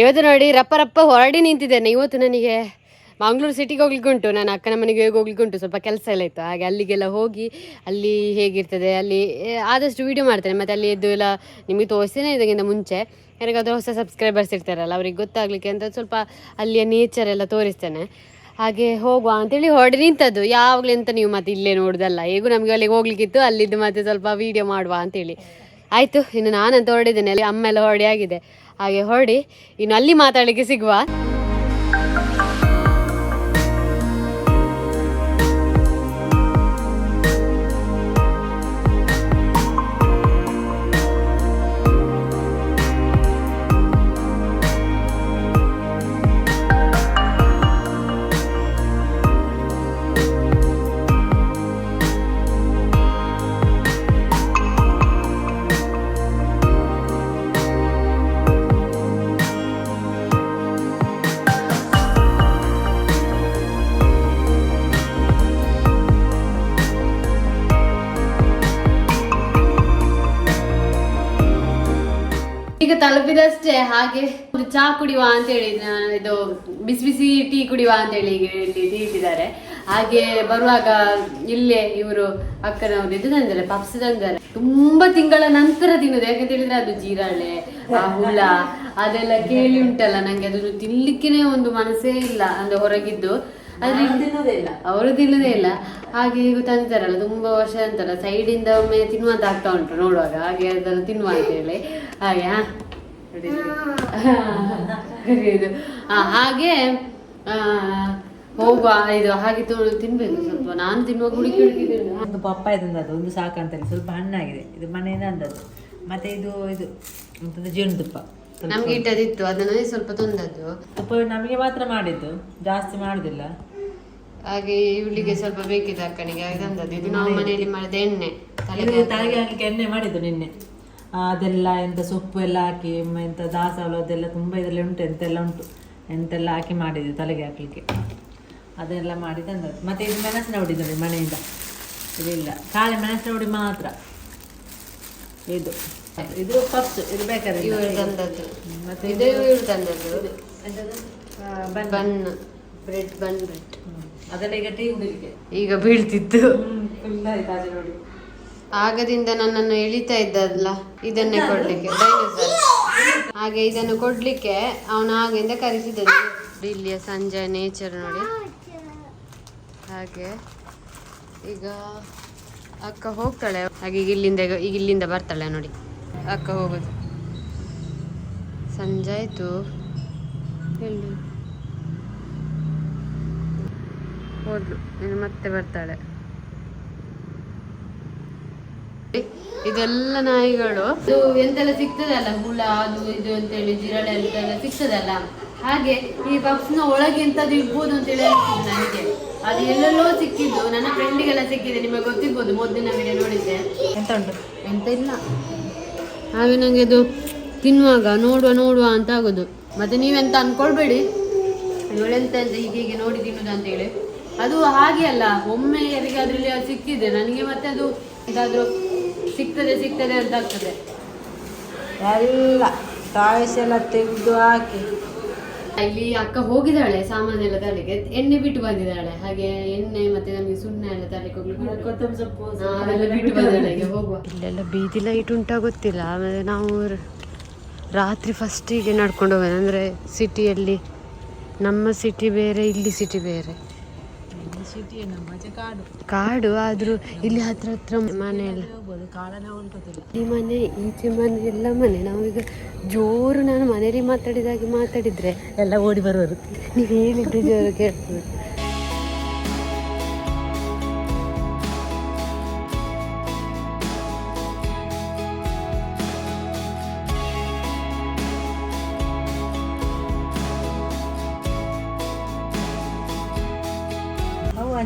ಇವತ್ತು ನೋಡಿ ರಪ್ಪ ರಪ್ಪ ಹೊರಡಿ ನಿಂತಿದ್ದೇನೆ ಇವತ್ತು ನನಗೆ. ಮಂಗ್ಳೂರು ಸಿಟಿಗೆ ಹೋಗ್ಲಿಕ್ಕೆ ಉಂಟು. ನನ್ನ ಅಕ್ಕನ ಮನೆಗೆ ಹೋಗ್ಲಿಕ್ಕೆ ಉಂಟು? ಸ್ವಲ್ಪ ಕೆಲಸ ಎಲ್ಲ ಇತ್ತು. ಹಾಗೆ ಅಲ್ಲಿಗೆಲ್ಲ ಹೋಗಿ, ಅಲ್ಲಿ ಹೇಗಿರ್ತದೆ, ಅಲ್ಲಿ ಆದಷ್ಟು ವೀಡಿಯೋ ಮಾಡ್ತೇನೆ. ಮತ್ತು ಅಲ್ಲಿ ಎದ್ದು ಎಲ್ಲ ನಿಮಗೆ ತೋರಿಸ್ತೇನೆ ಇದಕ್ಕಿಂತ ಮುಂಚೆ. ಯಾರಿಗಾದ್ರೂ ಹೊಸ ಸಬ್ಸ್ಕ್ರೈಬರ್ಸ್ ಇರ್ತಾರಲ್ಲ, ಅವ್ರಿಗೆ ಗೊತ್ತಾಗ್ಲಿಕ್ಕೆ ಅಂತ ಸ್ವಲ್ಪ ಅಲ್ಲಿಯ ನೇಚರ್ ಎಲ್ಲ ತೋರಿಸ್ತೇನೆ. ಹಾಗೆ ಹೋಗುವ ಅಂತೇಳಿ ಹೊರಡಿ ನಿಂತದ್ದು. ಯಾವಾಗಲೂ ಎಂತ ನೀವು ಮತ್ತೆ ಇಲ್ಲೇ ನೋಡೋದಲ್ಲ. ಹೇಗೂ ನಮಗೆ ಅಲ್ಲಿಗೆ ಹೋಗ್ಲಿಕ್ಕಿತ್ತು. ಅಲ್ಲಿದ್ದು ಮತ್ತೆ ಸ್ವಲ್ಪ ವೀಡಿಯೋ ಮಾಡುವ ಅಂತೇಳಿ. ಆಯಿತು, ಇನ್ನು ನಾನಂತ ಹೊರಡಿದ್ದೇನೆ. ಅಲ್ಲಿ ಅಮ್ಮ ಎಲ್ಲ ಹೊರಡಿ ಆಗಿದೆ. ಹಾಗೆ ಹೊರಡಿ ಇನ್ನು ಅಲ್ಲಿ ಮಾತಾಡಲಿಕ್ಕೆ ಸಿಗುವ. ಈಗ ತಲುಪಿದಷ್ಟೇ, ಹಾಗೆ ಒಂದು ಚಹಾ ಕುಡಿಯುವ ಅಂತ ಹೇಳಿ ಇದು ಬಿಸಿ ಬಿಸಿ ಟೀ ಕುಡಿಯುವ ಅಂತ ಹೇಳಿ ಈಗ ಇಲ್ಲಿ ಟೀ ಇಟ್ಟಿದ್ದಾರೆ. ಹಾಗೆ ಬರುವಾಗ ಇಲ್ಲೇ ಇವರು ಅಕ್ಕನವರು ಇದು ತಂದಿದ್ದಾರೆ ಪಪ್ಸ್ ತಂದಿದ್ದಾರೆ ತುಂಬಾ ತಿಂಗಳ ನಂತರ ತಿನ್ನೋದು. ಯಾಕಂತ ಹೇಳಿದ್ರೆ ಅದು ಜೀರಾಳೆ, ಆ ಹುಳ, ಅದೆಲ್ಲ ಕೇಳಿ ಉಂಟಲ್ಲ, ನಂಗೆ ಅದನ್ನು ತಿನ್ಲಿಕ್ಕೇನೆ ಒಂದು ಮನಸ್ಸೇ ಇಲ್ಲ, ಅಂದ್ರೆ ಹೊರಗಿದ್ದು. ಅವರು ತಿನ್ನುದೇ ಇಲ್ಲ. ಹಾಗೆ ಈಗ ತಂದಿದ್ದಾರಲ್ಲ ತುಂಬಾ ವರ್ಷ ಅಂತಲ್ಲ ಸೈಡಿಂದ ಒಮ್ಮೆ ತಿನ್ನುವಂತ ಆಗ್ತಾ ಉಂಟು ನೋಡುವಾಗ. ಹಾಗೆ ಅದನ್ನು ತಿನ್ನುವ ಅಂತ ಹೇಳಿ. ಹಾಗೆ ಇದು ಹಾಗೆ ಹೋಗುವ ಇದು ಹಾಗೆ ತಿನ್ಬೇಕು ಸ್ವಲ್ಪ. ನಾನು ತಿನ್ನುವಾಗ ಹುಡುಕಿ. ಒಂದು ಪಪ್ಪಾಯ ತಂದದ್ದು ಒಂದು ಸಾಕಂತಲ್ಲಿ ಸ್ವಲ್ಪ ಹಣ್ಣಾಗಿದೆ ಇದು ಮನೆಯಿಂದ ಅಂದದ್ದು. ಮತ್ತೆ ಇದು ಇದು ಜೇನು ಜೇನುತುಪ್ಪ. ನಮ್ಗೆ ಇಟ್ಟದಿತ್ತು. ಅದನ್ನೇ ಸ್ವಲ್ಪ ತಂದದ್ದು. ತುಪ್ಪ ನಮಗೆ ಮಾತ್ರ ಮಾಡಿದ್ದು. ಜಾಸ್ತಿ ಮಾಡುದಿಲ್ಲ. ಹಾಗೆ ಇವಳಿಗೆ ಸ್ವಲ್ಪ ಬೇಕಿದೆ ಅಕ್ಕನಿಗೆ ಹಾಗೆ ತಂದದ್ದು ಇದು ನಾವು ಮನೆಯಲ್ಲಿ ಮಾಡಿದ ಎಣ್ಣೆ ತಲೆಗೆ ತಲೆಗೆ ಹಾಕಲಿಕ್ಕೆ ಎಣ್ಣೆ ಮಾಡಿದ್ದು ನಿನ್ನೆ. ಅದೆಲ್ಲ ಎಂತ ಸೊಪ್ಪು ಎಲ್ಲ ಹಾಕಿ ಎಂತ ದಾಸವಾಳ ಅದೆಲ್ಲ ತುಂಬ ಇದರಲ್ಲಿ ಉಂಟು ಎಂತೆಲ್ಲ ಉಂಟು. ಎಂತೆಲ್ಲ ಹಾಕಿ ಮಾಡಿದ್ದು ತಲೆಗೆ ಹಾಕಲಿಕ್ಕೆ. ಅದೆಲ್ಲ ಮಾಡಿ ತಂದದ್ದು. ಮತ್ತೆ ಇದು ಮೆಣಸಿನ ಹುಡಿ ನೋಡಿ ಮನೆಯಿಂದ. ಇದಿಲ್ಲ. ಖಾಲಿ ಮೆಣಸಿನ ಹುಡಿ ಮಾತ್ರ. ಇದು. ಇದು ಫಸ್ಟ್ ಇದು ಬೇಕಾದ್ರೆ. ಇವರು ತಂದದ್ದು. ಮತ್ತೆ ಇದು ಇವರು ತಂದದ್ದು. Bun. Bun. Bread bun bread. ಅದೆಲ್ಲ ಈಗ ಟೀ ಕುಡಿಲಿಕ್ಕೆ ಈಗ ಬೀಳ್ತಿತ್ತು. ಆಯ್ತು ನೋಡಿ. ಆಗದಿಂದ ನನ್ನನ್ನು ಎಳಿತಾ ಇದ್ದಲ್ಲ ಇದನ್ನೇ ಕೊಡ್ಲಿಕ್ಕೆ ಡೈನೋಸರ್ ಹಾಗೆ ಇದನ್ನು ಕೊಡ್ಲಿಕ್ಕೆ ಅವನು ಆಗಿಂದ ಕರೆಸಿದ್ದದ್ದು ಇಲ್ಲಿಯ ಸಂಜೆ ನೇಚರ್ ನೋಡಿ. ಹಾಗೆ ಈಗ ಅಕ್ಕ ಹೋಗ್ತಾಳೆ. ಹಾಗೆ ಈಗ ಇಲ್ಲಿಂದ ಈಗ ಇಲ್ಲಿಂದ ಬರ್ತಾಳೆ ನೋಡಿ. ಅಕ್ಕ ಹೋಗುದು. ಸಂಜೆ ಆಯ್ತು. ಎಲ್ಲಿ? ಹೋದ್ಲು. ಇನ್ನು ಮತ್ತೆ ಬರ್ತಾಳೆ. ಇದೆಲ್ಲ ನಾಯಿಗಳು. ಇದು ಎಂತೆಲ್ಲ ಸಿಗ್ತದಲ್ಲ? ಹುಳ ಅದು ಇದು ಅಂತೇಳಿ ಜಿರಳೆ ಎಂತೆಲ್ಲ ಸಿಗ್ತದಲ್ಲ? ಹಾಗೆ ಈ ಪಪ್ಸ್ನ ಒಳಗೆ ಎಂತದ್ದು ಇರ್ಬೋದು ಅಂತ ಹೇಳಿ ನನಗೆ. ಅದು ಎಲ್ಲೆಲ್ಲೋ ಸಿಕ್ಕಿದ್ದು. ನನ್ನ ಫ್ರೆಂಡಿಗೆಲ್ಲ ಸಿಕ್ಕಿದೆ. ನಿಮಗೆ ಗೊತ್ತಿರ್ಬೋದು. ಮೊದಲಿನ ವಿಡಿಯೋ ನೋಡಿದ್ದೆ. ಎಂತ ಉಂಟು? ಎಂತ ಇಲ್ಲ. ಹಾಗೆ ನನಗೆ ಇದು ತಿನ್ನುವಾಗ ನೋಡುವ ನೋಡುವ ಅಂತ ಆಗೋದು. ಮತ್ತೆ ನೀವೆಂತ ಅನ್ಕೊಳ್ಬೇಡಿ. ಇವಳೆಂತ ಅಂತ ಹೀಗೆ ಹೀಗೆ ನೋಡಿ ತಿನ್ನುದು ಅಂತೇಳಿ ಅದು ಹಾಗೆ ಅಲ್ಲ. ಒಮ್ಮೆ ಯಾರಿಗೆ ಅದರಲ್ಲಿ ಅದು ಸಿಕ್ಕಿದೆ. ನನಗೆ ಮತ್ತೆ ಅದು ಇದಾದ್ರೂ ಸಿಗ್ತದೆ ಸಿಗ್ತದೆ ಅಂತ ಆಗ್ತದೆ. ಎಲ್ಲ ಟಾಯ್ಸ್ ಎಲ್ಲ ತೆಗೆದು ಹಾಕಿ. ಇಲ್ಲಿ ಅಕ್ಕ ಹೋಗಿದ್ದಾಳೆ ಸಾಮಾನೆಲ್ಲ ತರಲಿಕ್ಕೆ. ಎಣ್ಣೆ ಬಿಟ್ಟು ಬಂದಿದ್ದಾಳೆ. ಹಾಗೆ ಎಣ್ಣೆ ಮತ್ತೆ ನಮಗೆ ಸುಣ್ಣ ಎಲ್ಲ ತರಲಿಕ್ಕೆ ಹೋಗ್ಲಿಕ್ಕೆ ಕೊತ್ತಂಬರಿ ಸೊಪ್ಪು ಅದೆಲ್ಲ ಬಿಟ್ಟು ಬಂದಿದ್ದಾಳೆ. ಹೋಗುವ. ಇಲ್ಲೆಲ್ಲ ಬೀದಿ ಲೈಟ್ ಉಂಟಾ ಗೊತ್ತಿಲ್ಲ. ಆಮೇಲೆ ನಾವು ರಾತ್ರಿ ಫಸ್ಟಿಗೆ ನಡ್ಕೊಂಡು ಹೋಗೋದು ಅಂದರೆ ಸಿಟಿಯಲ್ಲಿ ನಮ್ಮ ಸಿಟಿ ಬೇರೆ ಇಲ್ಲಿ ಸಿಟಿ ಬೇರೆ. ಕಾಡು. ಆದ್ರೂ ಇಲ್ಲಿ ಹತ್ರ ಹತ್ರ ಮನೆ ಎಲ್ಲ ಈ ಮನೆ ಈಚೆ ಮನೆ ಎಲ್ಲ ಮನೆ. ನಾವೀಗ ಜೋರು ನಾನು ಮನೇಲಿ ಮಾತಾಡಿದಾಗೆ ಮಾತಾಡಿದ್ರೆ ಎಲ್ಲ ಓಡಿ ಬರೋರು. ನೀವು ಹೇಳಿದ್ರೆ ಜೋರು ಕೇಳ್ತದೆ.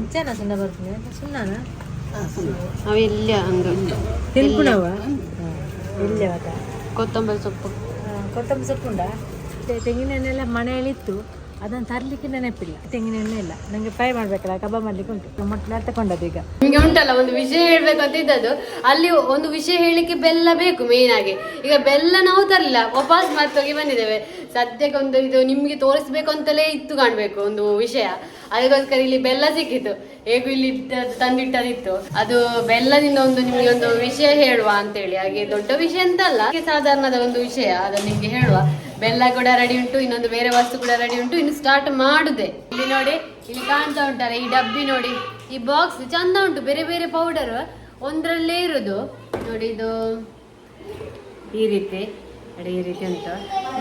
ಅಂಚನ ಸುಣ್ಣ ಬರ್ತೀನಿ ಸುಣ್ಣನ? ಅವು ಎಲ್ಲ ಹಂಗ? ತಿನ್ಕುಣವ ಮತ್ತ ಕೊತ್ತಂಬರಿ ಸೊಪ್ಪು. ಕೊತ್ತಂಬರಿ ಸೊಪ್ಪು ಉಂಡ? ತೆಂಗಿನೆಣ್ಣೆಲ್ಲ ಮನೆಯಲ್ಲಿತ್ತು ಅದನ್ನು ತರಲಿಕ್ಕೆ ನೆನಪಿಲ್ಲ. ತೆಂಗಿನ ಎಣ್ಣೆ ಇಲ್ಲ. ನನಗೆ ಫ್ರೈ ಮಾಡಬೇಕಲ್ಲ ಕಬಾಬ್ ಮಾಡ್ಲಿಕ್ಕೆ ಉಂಟು. ಮೊಟ್ಟೆ ತಕೊಂಡದ್ದು ಈಗ. ನಿಮಗೆ ಉಂಟಲ್ಲ ಒಂದು ವಿಷಯ ಹೇಳ್ಬೇಕು ಅಂತ ಇದ್ದದ್ದು. ಅಲ್ಲಿ ಒಂದು ವಿಷಯ ಹೇಳಿಕ್ಕೆ ಬೆಲ್ಲ ಬೇಕು ಮೇನ್ ಆಗಿ. ಈಗ ಬೆಲ್ಲ ನಾವು ತರಲಿಲ್ಲ. ವಾಪಸ್ ಮತ್ತೋಗಿ ಬಂದಿದ್ದೇವೆ. ಸದ್ಯಕ್ಕೆ ಒಂದು ಇದು ನಿಮಗೆ ತೋರಿಸ್ಬೇಕು ಅಂತಲೇ ಇತ್ತು ಕಾಣಬೇಕು ಒಂದು ವಿಷಯ. ಅದಕ್ಕೋಸ್ಕರ ಇಲ್ಲಿ ಬೆಲ್ಲ ಸಿಕ್ಕಿತ್ತು. ಹೇಗೂ ಇಲ್ಲಿ ತಂದಿಟ್ಟದಿತ್ತು. ಅದು ಬೆಲ್ಲದಿಂದ ಒಂದು ನಿಮ್ಗೆ ಒಂದು ವಿಷಯ ಹೇಳುವ ಅಂತೇಳಿ. ಹಾಗೆ ದೊಡ್ಡ ವಿಷಯ ಅಂತ ಅಲ್ಲ ಸಾಧಾರಣದ ಒಂದು ವಿಷಯ. ಅದನ್ನು ನಿಮ್ಗೆ ಹೇಳುವ. ಬೆಲ್ಲ ಕೂಡ ರೆಡಿ ಉಂಟು, ಇನ್ನೊಂದು ಬೇರೆ ವಸ್ತು ಕೂಡ ರೆಡಿ ಉಂಟು. ಇನ್ನು ಸ್ಟಾರ್ಟ್ ಮಾಡುದೆ. ಇಲ್ಲಿ ನೋಡಿ, ಇಲ್ಲಿ ಕಾಣ್ತಾ ಉಂಟಲ್ಲ, ಈ ಡಬ್ಬಿ ನೋಡಿ. ಈ ಬಾಕ್ಸ್ ಚಂದ ಉಂಟು, ಬೇರೆ ಬೇರೆ ಪೌಡರ್ ಒಂದ್ರಲ್ಲೇ ಇರೋದು. ನೋಡಿ ಇದು ಈ ರೀತಿ. ಈ ರೀತಿ ಉಂಟು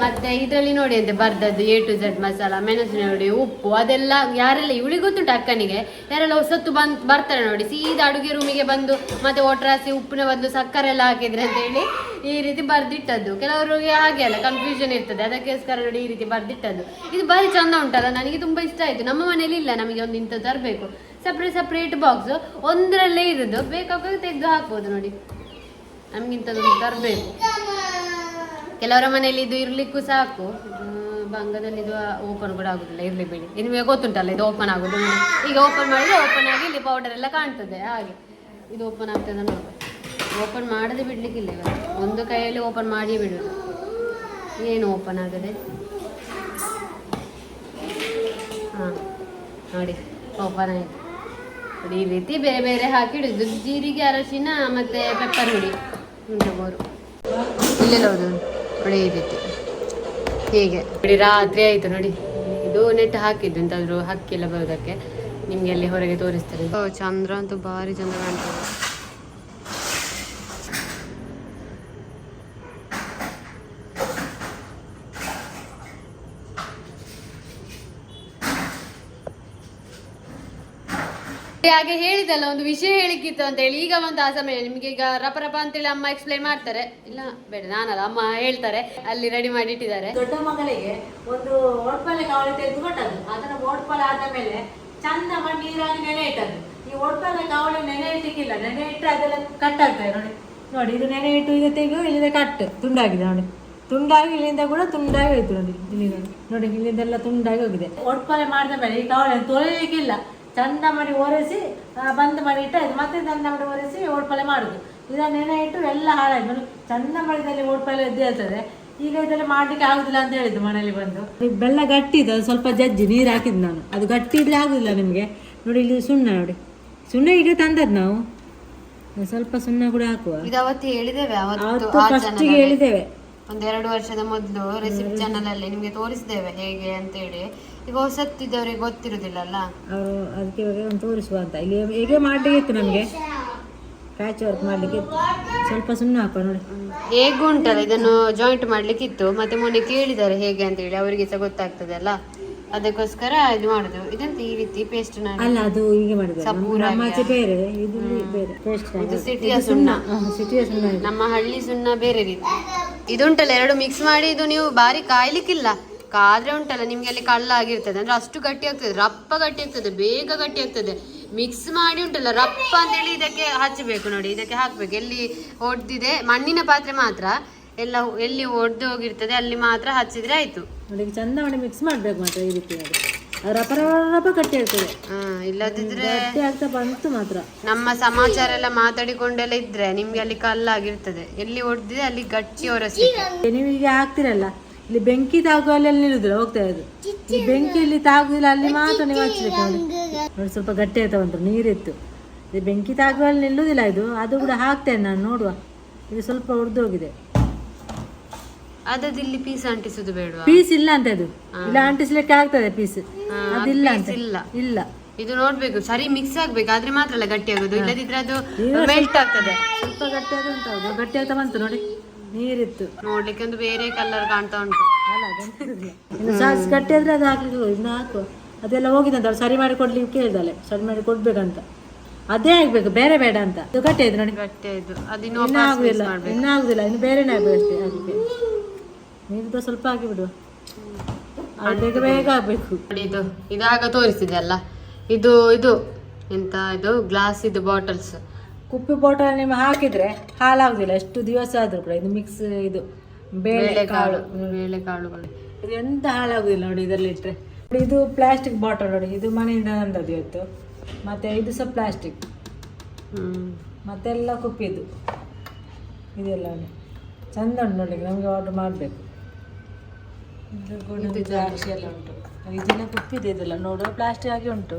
ಮತ್ತೆ ಇದರಲ್ಲಿ ನೋಡಿ ಅಂತೆ, ಬರ್ದದ್ದು ಎ ಟು ಝಡ್ ಮಸಾಲ, ಮೆಣಸಿನ ನೋಡಿ ಉಪ್ಪು, ಅದೆಲ್ಲ ಯಾರೆಲ್ಲ, ಇವಳಿಗೆ ಗೊತ್ತುಂಟು ಅಕ್ಕನಿಗೆ. ಯಾರೆಲ್ಲ ಹೊಸತ್ತು ಬಂದು, ಬರ್ತಾರೆ ನೋಡಿ, ಸೀದಾ ಅಡುಗೆ ರೂಮಿಗೆ ಬಂದು, ಮತ್ತೆ ಒಟ್ರಾಸಿ ಉಪ್ಪಿನ ಬದಲು ಸಕ್ಕರೆ ಎಲ್ಲ ಹಾಕಿದ್ರೆ ಅಂತ ಹೇಳಿ ಈ ರೀತಿ ಬರ್ದಿಟ್ಟದ್ದು. ಕೆಲವರಿಗೆ ಹಾಗೆ ಅಲ್ಲ ಕನ್ಫ್ಯೂಷನ್ ಇರ್ತದೆ. ಅದಕ್ಕೋಸ್ಕರ ನೋಡಿ ಈ ರೀತಿ ಬರ್ದಿಟ್ಟದ್ದು. ಇದು ಬಾರಿ ಚಂದ ಉಂಟಲ್ಲ, ನನಗೆ ತುಂಬಾ ಇಷ್ಟ ಆಯ್ತು. ನಮ್ಮ ಮನೇಲಿ ಇಲ್ಲ, ನಮಗೆ ಒಂದು ಇಂಥದ್ದು ತರಬೇಕು. ಸಪ್ರೇಟ್ ಸಪ್ರೇಟ್ ಬಾಕ್ಸ್ ಒಂದರಲ್ಲೇ ಇರೋದು. ಬೇಕಾಗ ತೆಗೆದು ಹಾಕ್ಬೋದು ನೋಡಿ. ನಮ್ಗಿಂತದೊಂದು ತರಬೇಕು. ಕೆಲವರ ಮನೆಯಲ್ಲಿ ಇದು ಇರ್ಲಿಕ್ಕೂ ಸಾಕು. ಭಂಗದಲ್ಲಿ ಇದು ಓಪನ್ ಕೂಡ ಆಗುದಿಲ್ಲ, ಇರ್ಲಿ ಬಿಡಿ. ನಿಮಗೆ ಗೊತ್ತುಂಟಲ್ಲ, ಇದು ಓಪನ್ ಆಗುದು ಈಗ ಓಪನ್ ಮಾಡಿದ್ರೆ ಓಪನ್ ಆಗಿ ಇಲ್ಲಿ ಪೌಡರ್ ಎಲ್ಲ ಕಾಣ್ತದೆ, ಹಾಗೆ. ಇದು ಓಪನ್ ಆಗ್ತದೆ ನೋಡಿ. ಓಪನ್ ಮಾಡದೆ ಬಿಡ್ಲಿಕ್ಕಿಲ್ಲ ಒಂದು ಕೈಯಲ್ಲಿ ಓಪನ್ ಮಾಡಿ ಬಿಡುದು. ಏನು ಓಪನ್ ಆಗದೆ? ಹಾಂ, ನೋಡಿ ಓಪನ್ ಆಯ್ತು. ಈ ರೀತಿ ಬೇರೆ ಬೇರೆ ಹಾಕಿ ಇಡುದು. ಜೀರಿಗೆ, ಅರಶಿನ, ಮತ್ತೆ ಪೆಪ್ಪರ್ ಹುಡಿ. ಮೂರು ಇಲ್ಲೆಲ್ಲ ಹೌದು ನೋಡಿ ಈ ರೀತಿ ಹೀಗೆ? ನೋಡಿ ರಾತ್ರಿ ಆಯ್ತು ನೋಡಿ. ಇದು ನೆಟ್ ಹಾಕಿದ್ದು ಎಂತಾದ್ರು ಹಕ್ಕಿಲ್ಲ ಬರೋದಕ್ಕೆ. ನಿಮ್ಗೆ ಅಲ್ಲಿ ಹೊರಗೆ ತೋರಿಸ್ತಾರೆ. ಚಂದ್ರ ಅಂತೂ ಭಾರಿ ಚಂದ ಕಾಣ್ತದೆ. ಹಾಗೆ ಹೇಳಿದಲ್ಲ, ಒಂದು ವಿಷಯ ಹೇಳಿಕ್ಕಿತ್ತು ಅಂತ ಹೇಳಿ, ಈಗ ಒಂದು ಆ ಸಮಯ ನಿಮ್ಗೆ ಈಗ ರಪರಪ ರಪ ಅಂತೇಳಿ ಅಮ್ಮ ಎಕ್ಸ್ಪ್ಲೈನ್ ಮಾಡ್ತಾರೆ. ಇಲ್ಲ, ಬೇಡ, ನಾನಲ್ಲ, ಅಮ್ಮ ಹೇಳ್ತಾರೆ, ಅಲ್ಲಿ ರೆಡಿ ಮಾಡಿ ಇಟ್ಟಿದ್ದಾರೆ. ದೊಡ್ಡ ಮಗಳಿಗೆ ಒಂದು ಒಡ್ಪಲೆ ಕಾವಲಿ ತೆಗೆದುಕೊಂಡದ್ದು ಅದನ್ನ ಒಡ್ಪಲ ಆದ ಮೇಲೆ ಚಂದ ಮಾಡಿ ನೀರಾಗಿ ನೆನೆ ಇಟ್ಟದ್ದು. ಈ ಒಡ್ಪಲೆ ಕಾವಲಿ ನೆನೆ ಇಟ್ಟಿಕ್ಕಿಲ್ಲ ನೆನೆ ಇಟ್ಟರೆ ಅದೆಲ್ಲ ಕಟ್ ಆಗ್ತದೆ ನೋಡಿ. ನೋಡಿ, ಇದು ನೆನೆ ಇಟ್ಟು ಈಗ ತೆಗೆದು ಇಲ್ಲಿಂದ ಕಟ್ ತುಂಡಾಗಿದೆ ನೋಡಿ. ತುಂಡಾಗಿ ಇಲ್ಲಿಂದ ಕೂಡ ತುಂಡಾಗಿ ಹೋಯ್ತು ನೋಡಿ, ಇಲ್ಲಿ ನೋಡಿ. ಇಲ್ಲಿಂದ ಇಲ್ಲಿಂದೆಲ್ಲ ತುಂಡಾಗಿ ಹೋಗಿದೆ. ಒಡ್ಪಲೆ ಮಾಡಿದ ಮೇಲೆ ಈ ಕಾವಲಿ ತೊಳಿಲಿಕ್ಕಿಲ್ಲ. ಚಂದ ಮಾಡಿ ಒರೆಸಿ ಬಂದ್ ಮಾಡಿ ಇಟ್ಟಾಯ್ತು. ಮತ್ತೆ ಚಂದ ಮಾಡಿ ಒರೆಸಿ ಓಡ್ಪಲೆ ಮಾಡುದು. ಇದನ್ನ ನೆನೆ ಇಟ್ಟು ಎಲ್ಲ ಹಾಳಾಯ್ತು. ಚಂದ ಮಾಡಿದಲ್ಲಿ ಓಡ್ಪಲೆ ಎದ್ದು ಹೇಳ್ತದೆ. ಈಗ ಇದೆಲ್ಲ ಮಾಡ್ಲಿಕ್ಕೆ ಆಗುದಿಲ್ಲ ಅಂತ ಹೇಳಿದ್ದು ಮನೇಲಿ ಬಂದು. ಬೆಲ್ಲ ಗಟ್ಟಿ ಇದೆ ಸ್ವಲ್ಪ ಜಜ್ಜಿ ನೀರು ಹಾಕಿದ್ ನಾನು. ಅದು ಗಟ್ಟಿ ಇದ್ರೆ ಆಗುದಿಲ್ಲ ನಿಮಗೆ. ನೋಡಿ ಇಲ್ಲಿ ಸುಣ್ಣ ನೋಡಿ. ಸುಣ್ಣ ಈಗ ತಂದದ್ದು ನಾವು. ಸ್ವಲ್ಪ ಸುಣ್ಣ ಕೂಡ ಹಾಕುವ. ಅವತ್ತು ಹೇಳಿದ್ದೇವೆ ಅವತ್ತು ಹೇಳಿದ್ದೇವೆ. ಒಂದೆರಡು ವರ್ಷದ ಮೊದಲು ರೆಸಿಪಿ ಚಾನಲ್ ಅಲ್ಲಿ ನಿಮ್ಗೆ ತೋರಿಸಿದ್ದೇವೆ ಹೇಗೆ ಅಂತೇಳಿ. ಈಗ ಹೊಸತ್ತಿದ್ದವರಿಗೆ ಗೊತ್ತಿರುದಿಲ್ಲಲ್ಲ? ಅವರು ಅದಕ್ಕೆ ಇವಾಗ ಒಂದು ತೋರಿಸುವ ಅಂತ. ಇಲ್ಲಿ ಹೇಗೆ ಮಾಡಲಿಕ್ಕೆ ಇತ್ತು ನಮಗೆ? ಪ್ಯಾಚ್ ವರ್ಕ್ ಮಾಡಲಿಕ್ಕೆ ಇತ್ತು. ಸ್ವಲ್ಪ ಸುಣ್ಣ ಹಾಕೋ ನೋಡಿ. ಹೇಗೂ ಉಂಟಲ್ಲ ಇದನ್ನು ಜಾಯಿಂಟ್ ಮಾಡ್ಲಿಕ್ಕೆ ಇತ್ತು. ಮತ್ತೆ ಮೊನ್ನೆ ಕೇಳಿದ್ದಾರೆ ಹೇಗೆ ಅಂತ ಹೇಳಿ ಅವರಿಗೆ ಸಹ ಗೊತ್ತಾಗ್ತದಲ್ಲ ಅದಕ್ಕೋಸ್ಕರ ಇದು ಮಾಡುದು. ಇದಂತ ಈ ರೀತಿ ಪೇಸ್ಟ್ ಅಲ್ಲ ಅದು ಹೀಗೆ ನಮ್ಮ ಬೇರೆ ಇದು ಬೇರೆ ಪೇಸ್ಟ್ ಇದು ಸಿಟಿಯ ಸುಣ್ಣ. ಸಿಟಿಯ ಸುಣ್ಣ ನಮ್ಮ ಹಳ್ಳಿ ಸುಣ್ಣ ಬೇರೆ ರೀತಿ. ಇದುಂಟಲ್ಲ ಎರಡು ಮಿಕ್ಸ್ ಮಾಡಿ ಇದು ನೀವು ಬಾರಿ ಕಾಯ್ಲಿಕ್ಕಿಲ್ಲ. ಕಾದ್ರೆ ಉಂಟಲ್ಲ ನಿಮ್ಗೆ ಅಲ್ಲಿ ಕಳ್ಳ ಆಗಿರ್ತದೆ ಅಂದ್ರೆ ಅಷ್ಟು ಗಟ್ಟಿ ಆಗ್ತದೆ ರಪ್ಪ ಗಟ್ಟಿ ಆಗ್ತದೆ ಬೇಗ ಗಟ್ಟಿ ಆಗ್ತದೆ. ಮಿಕ್ಸ್ ಮಾಡಿ ಉಂಟಲ್ಲ ರಪ್ಪ ಅಂತೇಳಿ ಇದಕ್ಕೆ ಹಚ್ಚಬೇಕು ನೋಡಿ ಇದಕ್ಕೆ ಹಾಕ್ಬೇಕು. ಎಲ್ಲಿ ಒಡ್ದಿದೆ ಮಣ್ಣಿನ ಪಾತ್ರೆ ಮಾತ್ರ. ಎಲ್ಲ ಎಲ್ಲಿ ಒಡ್ದು ಹೋಗಿರ್ತದೆ ಅಲ್ಲಿ ಮಾತ್ರ ಹಚ್ಚಿದ್ರೆ ಆಯ್ತು. ನೋಡಿ ಚಂದ ಮಾಡಿ ಮಿಕ್ಸ್ ಮಾಡಬೇಕು ಮಾತ್ರ ಈ ರೀತಿ ರಪ ಇಲ್ಲದಿದ್ರೆ ಗಟ್ಟಿ ಆಗ್ತಾ ಬಂತು ಮಾತ್ರ. ನಮ್ಮ ಸಮಾಚಾರ ಎಲ್ಲ ಮಾತಾಡಿಕೊಂಡೆಲ್ಲ ಇದ್ರೆ ನಿಮ್ಗೆ ಅಲ್ಲಿ ಕಲ್ಲಾಗಿರ್ತದೆ. ಎಲ್ಲಿ ಒಡ್ದಿದೆ ಅಲ್ಲಿ ಗಟ್ಟಿ ಒರೆಸಿ ನೀವು ಈಗ ಹಾಕ್ತಿರಲ್ಲ ಇಲ್ಲಿ ಬೆಂಕಿ ತಾಗು ಅಲ್ಲಿ ನಿಲ್ಲುದಿಲ್ಲ ಹೋಗ್ತಾ ಇರೋದು. ಈ ಬೆಂಕಿಯಲ್ಲಿ ತಾಗುದಿಲ್ಲ ಅಲ್ಲಿ ಮಾತ್ರ ನೀವು ಹಚ್ಬೇಕು ನೋಡಿ. ನೋಡಿ ಸ್ವಲ್ಪ ಗಟ್ಟಿ ಆಯ್ತಾ ಬಂತು ನೀರಿತ್ತು. ಇದು ಬೆಂಕಿ ತಾಗುವಲ್ಲಿ ನಿಲ್ಲುದಿಲ್ಲ ಇದು ಅದು ಕೂಡ ಹಾಕ್ತೇನೆ ನಾನು ನೋಡುವ. ಇದು ಸ್ವಲ್ಪ ಉರ್ದೋಗಿದೆ ಹೋಗಿದೆ. ಇಲ್ಲಿ ಪೀಸ್ ಅಂಟಿಸುದು ಬೇಡವಾ? ಪೀಸ್ ಇಲ್ಲ ಅಂತ ಅದು. ಇಲ್ಲ ಅಂಟಿಸ್ಲಿಕ್ಕೆ ಆಗ್ತದೆ ಪೀಸ್. ಅದಿಲ್ಲ ಅಂತ. ಇಲ್ಲ. ಇಲ್ಲ. ಇದು ನೋಡ್ಬೇಕು ಸರಿ ಮಿಕ್ಸ್ ಆಗ್ಬೇಕು ಆದ್ರೆ ಮಾತ್ರ ಅಲ್ಲ ಗಟ್ಟಿ ಆಗೋದು. ಇಲ್ಲದಿದ್ರೆ ಅದು ಮೆಲ್ಟ್ ಆಗ್ತದೆ. ಸ್ವಲ್ಪ ಗಟ್ಟಿ ಆದ ಉಂಟು ಹೌದು ಗಟ್ಟಿ ಆಗ್ತಾ ಬಂತು ನೋಡಿ. ನೀರಿತ್ತು ನೋಡ್ಲಿಕ್ಕೆ ಒಂದು ಬೇರೆ ಕಲರ್ ಕಾಣ್ತಾ ಉಂಟು. ಸಾಸ್ ಗಟ್ಟಿ ಆದ್ರೆ ಅದು ಹಾಕ್ಲಿಕ್ಕೆ ಇನ್ನು ಹಾಕು ಅದೆಲ್ಲ ಹೋಗಿದಂತ ಅವ್ರು ಸರಿ ಮಾಡಿ ಕೊಡ್ಲಿಕ್ಕೆ ಕೇಳಿದಾಳೆ ಸರಿ ಮಾಡಿ ಕೊಡ್ಬೇಕಂತ. ಅದೇ ಆಗ್ಬೇಕು ಬೇರೆ ಬೇಡ ಅಂತ. ಇದು ಗಟ್ಟಿ ಆಯ್ತು ನೋಡಿ. ಗಟ್ಟಿ ಆಯ್ತು. ಅದು ಇನ್ನು ಆಗುದಿಲ್ಲ ಇನ್ನೂ ಆಗುದಿಲ್ಲ ಇನ್ನು ಬೇರೆನೇ ಆಗ್ಬೇಕು ಅಷ್ಟೇ ಅದಕ್ಕೆ. ನೀರು ಸ್ವಲ್ಪ ಹಾಕಿಬಿಡು ಅದು ಬೇಗ ಬೇಗ ಆಗ್ಬೇಕು ಇದು ಇದಾಗ ತೋರಿಸಿದೆ ಅಲ್ಲ. ಇದು ಇದು ಎಂತ ಇದು ಗ್ಲಾಸ್ ಇದು ಬಾಟಲ್ಸ್ ಕುಪ್ಪಿ ಬಾಟಲ್ ನೀವು ಹಾಕಿದ್ರೆ ಹಾಲಾಗುದಿಲ್ಲ ಎಷ್ಟು ದಿವಸ ಆದ್ರೂ ಕೂಡ ಇದು ಮಿಕ್ಸ್ ಇದು ಬೇಳೆ ಕಾಳು ಬೇಳೆ ಕಾಳುಗಳು ಇದು ಎಂತ ಹಾಳಾಗುದಿಲ್ಲ ನೋಡಿ ಇದರಲ್ಲಿ ಇಟ್ರೆ. ಇದು ಪ್ಲಾಸ್ಟಿಕ್ ಬಾಟಲ್ ನೋಡಿ ಇದು ಮನೆಯಿಂದ ನಂದದ್ದು ಇವತ್ತು. ಮತ್ತೆ ಇದು ಸಹ ಪ್ಲಾಸ್ಟಿಕ್ ಹ್ಮ್. ಮತ್ತೆಲ್ಲ ಕುಪ್ಪಿದು ಇದೆಲ್ಲ. ಚಂದ ಉಂಟು ನೋಡಿ ನಮಗೆ ಆರ್ಡರ್ ಮಾಡಬೇಕು. ಇದು ದ್ರಾಕ್ಷಿ ಎಲ್ಲ ಉಂಟು. ಇದೆಲ್ಲ ಕುಪ್ಪಿದೆ ಇದೆಲ್ಲ ನೋಡುವ ಪ್ಲಾಸ್ಟಿಕ್ ಆಗಿ ಉಂಟು.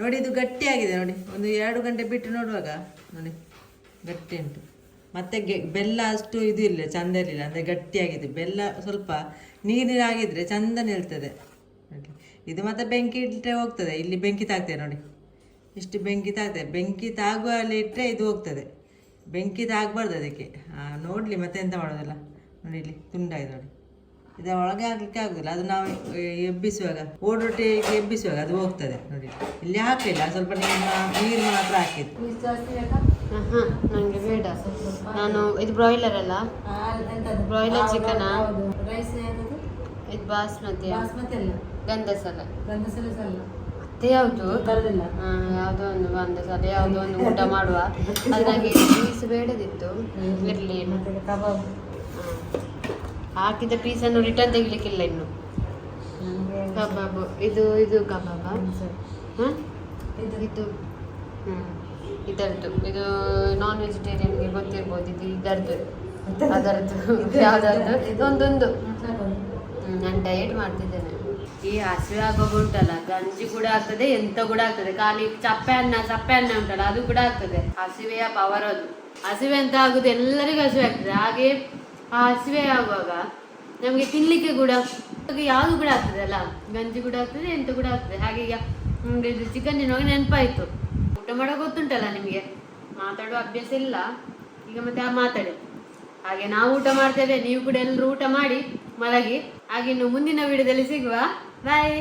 ನೋಡಿ, ಇದು ಗಟ್ಟಿಯಾಗಿದೆ ನೋಡಿ. ಒಂದು ಎರಡು ಗಂಟೆ ಬಿಟ್ಟು ನೋಡುವಾಗ ನೋಡಿ, ಗಟ್ಟಿ ಉಂಟು. ಮತ್ತೆ ಬೆಲ್ಲ ಅಷ್ಟು ಇದು ಇಲ್ಲ ಚಂದ ಇರಲಿಲ್ಲ ಅಂದರೆ ಗಟ್ಟಿಯಾಗಿದೆ. ಬೆಲ್ಲ ಸ್ವಲ್ಪ ನೀರಿನಾಗಿದ್ದರೆ ಚಂದ ನಿಲ್ತದೆ. ಇದು ಮತ್ತೆ ಬೆಂಕಿ ಇಟ್ಟರೆ ಹೋಗ್ತದೆ. ಇಲ್ಲಿ ಬೆಂಕಿ ತಾಗ್ತದೆ ನೋಡಿ. ಇಷ್ಟು ಬೆಂಕಿ ತಾಗ್ತದೆ. ಬೆಂಕಿ ತಾಗುವಲ್ಲಿ ಇಟ್ಟರೆ ಇದು ಹೋಗ್ತದೆ. ಬೆಂಕಿ ತಾಗಬಾರ್ದು ಅದಕ್ಕೆ. ನೋಡ್ಲಿ ಮತ್ತೆ ಎಂತ ಮಾಡೋದಲ್ಲ. ನೋಡಿ, ಇಲ್ಲಿ ತುಂಡಾಗಿದೆ ನೋಡಿ. ಇದರ ಒಳಗೆ ಹಾಕ್ಲಿಕ್ಕೆ ಆಗುದಿಲ್ಲ. ಅದು ನಾವು ಎಬ್ಬಿಸುವಾಗ ಓಡೊಟ್ಟಿಗೆ ಎಬ್ಬಿಸುವಾಗ ಅದು ಹೋಗ್ತದೆ ನೋಡಿ. ಇಲ್ಲಿ ಹಾಕಲಿಲ್ಲ ಸ್ವಲ್ಪ ನಿಮ್ಮ ನೀರು ಮಾತ್ರ ಹಾಕಿದ್ದು. ಹಾಂ ನನಗೆ ಬೇಡ. ನಾನು ಇದು ಬ್ರಾಯ್ಲರ್ ಅಲ್ಲ. ಬ್ರಾಯ್ಲರ್ ಚಿಕನ್ ಇದು ಬಾಸ್ಮತಿ ಬಾಸ್ಮತಿ ಅಲ್ಲ. ಗಂಧಸಲ ಗಂಧಸಲ ಮತ್ತೆ ಯಾವುದು ಯಾವುದೋ ಒಂದು ಗಂಧಸಲ ಯಾವುದೋ ಒಂದು ಊಟ ಮಾಡುವ. ಅದು ನನಗೆ ಪೀಸ್ ಬೇಡದಿತ್ತು ಇರಲಿ. ಕಬಾಬ್. ಹಾಕಿದ ಪೀಸನ್ನು ರಿಟರ್ನ್ ತೆಗಿಲಿಕ್ಕಿಲ್ಲ ಇನ್ನು. ಕಬಾಬ್. ಇದು ಇದು ಕಬಾಬ? ಇದು. ಇದರದ್ದು. ಇದು ನಾನ್ ವೆಜಿಟೇರಿಯನ್ಗೆ ಗೊತ್ತಿರ್ಬೋದು. ಇದು ಇದರದ್ದು. ಅದರದ್ದು. ಯಾವ್ದಾದ್ರು? ಇದೊಂದೊಂದು ನಾನು ಡಯಟ್ ಮಾಡ್ತಿದ್ದೇನೆ. ಈ ಹಸಿವೆ ಹಬ್ಬ ಉಂಟಲ್ಲ ಗಂಜಿ ಕೂಡ ಆಗ್ತದೆ ಎಂತ ಕೂಡ ಆಗ್ತದೆ. ಖಾಲಿ ಚಪ್ಪೆ ಅನ್ನ ಚಪ್ಪೆ ಅನ್ನ ಉಂಟಲ್ಲ ಅದು ಕೂಡ ಆಗ್ತದೆ. ಹಸಿವೆಯ ಪವರ್ ಅದು ಹಸಿವೆ ಅಂತ ಆಗುದು ಎಲ್ಲರಿಗೂ ಹಸಿವೆ ಆಗ್ತದೆ. ಹಾಗೆ ಆ ಹಸಿವೆ ಆಗುವಾಗ ನಮಗೆ ತಿನ್ಲಿಕ್ಕೆ ಕೂಡ ಯಾವುದು ಕೂಡ ಆಗ್ತದೆ ಅಲ್ಲ? ಗಂಜಿ ಕೂಡ ಆಗ್ತದೆ, ಎಂತ ಕೂಡ ಆಗ್ತದೆ. ಹಾಗೆ ಈಗ ಇದು ಚಿಕನ್ ತಿನ್ನುವಾಗ ನೆನಪಾಯ್ತು. ಊಟ ಮಾಡೋ ಗೊತ್ತುಂಟಲ್ಲ ನಿಮಗೆ? ಮಾತಾಡುವ ಅಭ್ಯಾಸ ಇಲ್ಲ. ಈಗ ಮತ್ತೆ ಆ ಮಾತಾಡಿ. ಹಾಗೆ ನಾವು ಊಟ ಮಾಡ್ತೇವೆ, ನೀವು ಕೂಡ ಎಲ್ಲರೂ ಊಟ ಮಾಡಿ ಮಲಗಿ. ಹಾಗೆ ಇನ್ನು ಮುಂದಿನ ವಿಡಿಯೋದಲ್ಲಿ ಸಿಗುವ. ಬಾಯ್